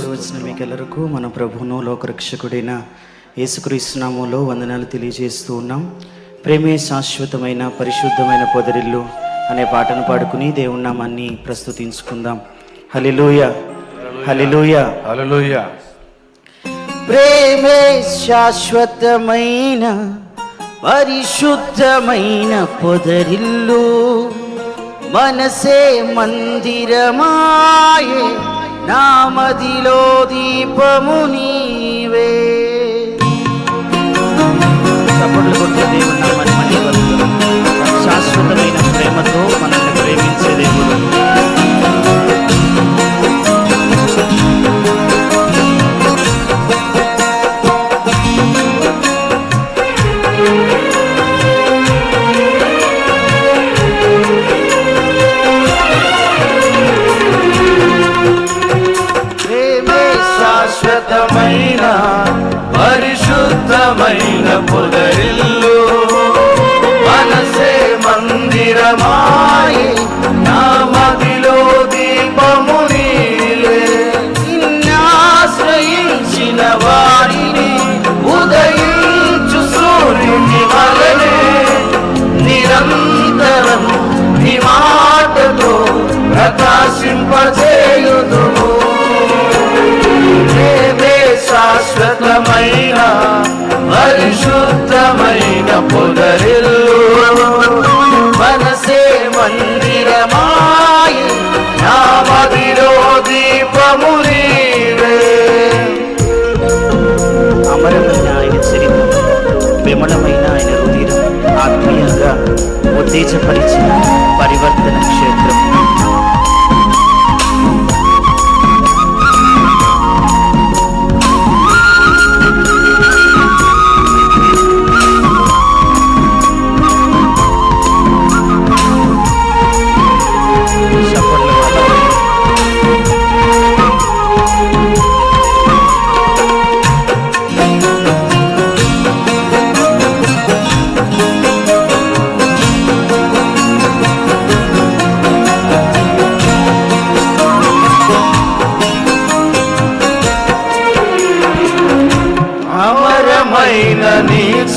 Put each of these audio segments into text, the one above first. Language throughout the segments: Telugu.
కూడి వచ్చిన మీకెల్లరకు మన ప్రభువును లోకరక్షకుడైన యేసుక్రీస్తునామంలో వందనాలు తెలియజేస్తూ ఉన్నాం. ప్రేమే శాశ్వతమైన పరిశుద్ధమైన పొదరిల్లు అనే పాటను పాడుకుని దేవుని నామాన్ని ప్రస్తుతించుకుందాం. హలిలూయ హలిలూయ హల్లెలూయా. ప్రేమే శాశ్వతమైన పరిశుద్ధమైన పొదరిల్లు మనసే మందిరమాయే. నామదిలో దీపము నీవే. చప్పట్లు శాశ్వతమైన పరిశుద్ధమైన పొదరిల్లు మనసే మందిరమాయి నా మదిలో దీపము నీవే అమరమైన ఆయన చరిత్ర విమలమైన ఆయన రుధిరం ఆత్మీయంగా ఉత్తేజపరిచిన పరివర్తన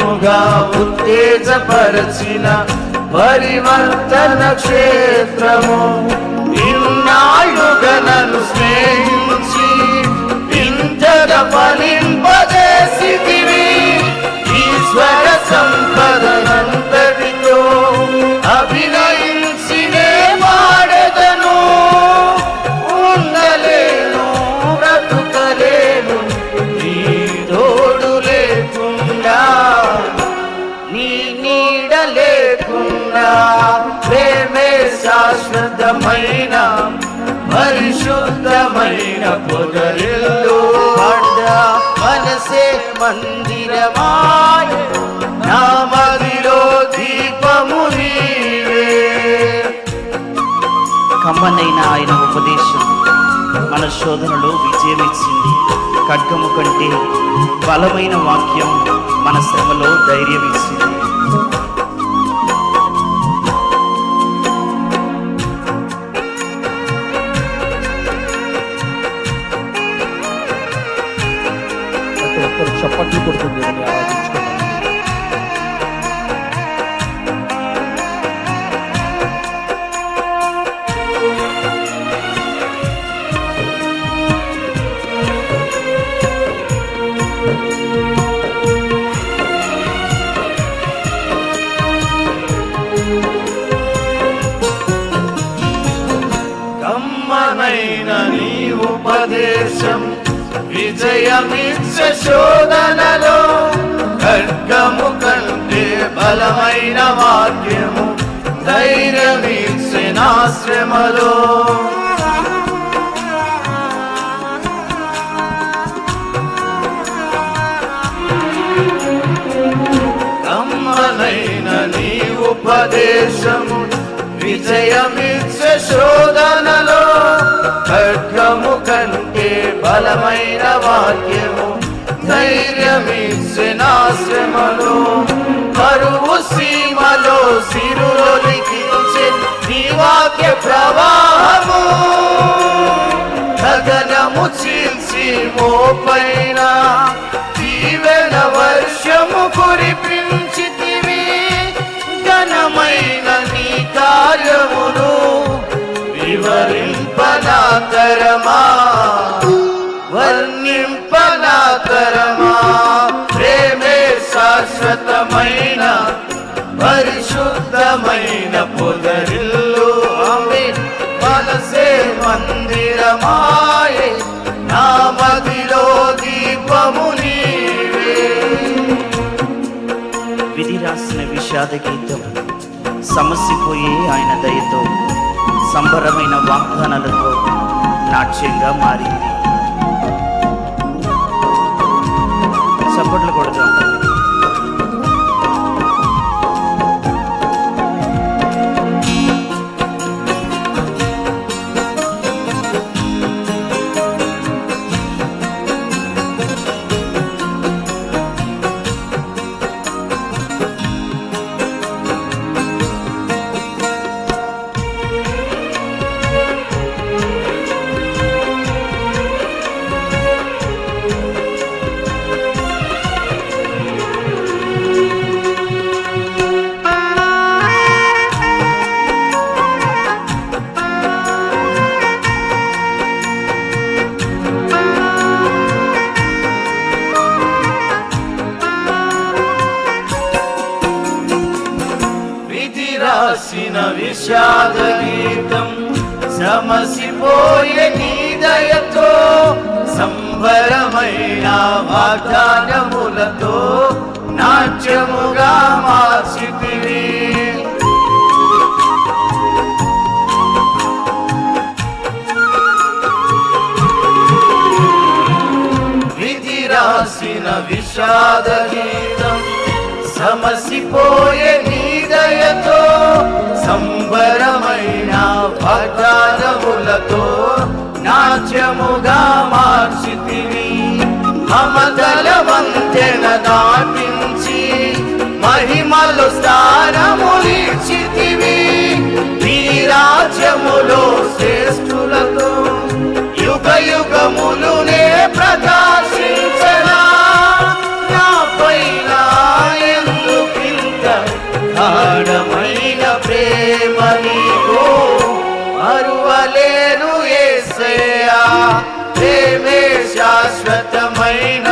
ఆత్మీయముగా ఉత్తేజపరచిన పరివర్తన క్షేత్రము. ఇన్నాళ్ళుగా స్నేహించి ఇంతగా ఫలింపజేసితివి. ఈశ్వర సంపద పరిశుద్ధమైన పొదరిల్లు మనసే మందిరమాయ. నా మదిలో దీపము కమ్మనైన ఆయన ఉపదేశం. మన శోధనలో విజయం ఇచ్చింది ఖడ్గము కంటే బలమైన వాక్యం మన శ్రమలో ధైర్యం ఇచ్చింది విజయమిచ్చ శోధనలో ఖడ్గము కంటే బలమైన వాక్యము ధైర్యమిచ్చే నా నీ ఉపదేశము విజయమిచ్చే శోధనలో బలమైన వాక్యము ధైర్యమిచ్చే కరువు సీమలో సిరులో లిఖించే నీ వాక్య ప్రవాహము. గగనము చీల్చి మోపైన దీవెన వర్షము కురిపించితివి. ఘనమైన నీ కార్యమును వివరింపనాతరమా నింపనాతరమా? ప్రేమే శాశ్వతమైన పరిశుద్ధమైన పొదరిల్లు ఆమె మనసే మందిరమాయే నా మదిలో దీపము విధి రాసిన విషాద గీతం. సమసిపోయే ఆయన దయతో సంబరమైన వాగ్దానాలతో నాట్యంగా మారింది. చప్పట్లు కొడతాం రాసిన విషాద గీతం. సమసిపోయే నీ దయతో సంబరమైన వాగ్దానములతో నాట్యముగా మార్చితివి. విధి రాసిన విషాద గీతం. సమసిపోయే నీ దయతో నాట్యముతో నాట్యముగా మార్చితివి. మమతల వంతెన దాటించి మహిమలు స్థానములిచితివి నీ రాజ్యములో శ్రేష్ఠులతో యుగ యుగములునే ప్రకాశించరా నా పైన ఎందుకింత గాఢమైన ప్రేమ ఏసయ్యా ప్రేమే శాశ్వతమైన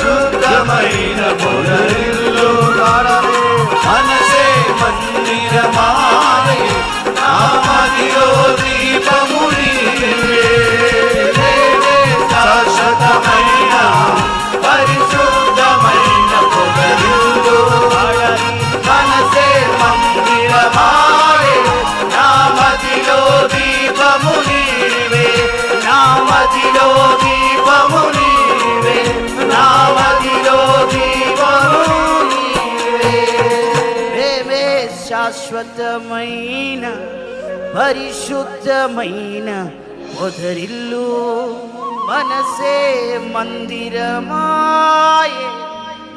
పరిశుద్ధమైన శాశ్వతమైన పరిశుద్ధమైన మొదరిల్లు మనసే మందిరమాయే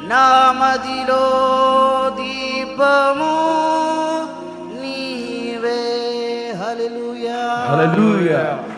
నామదిలో దీపము నీవే. హల్లెలూయా. హల్లెలూయా.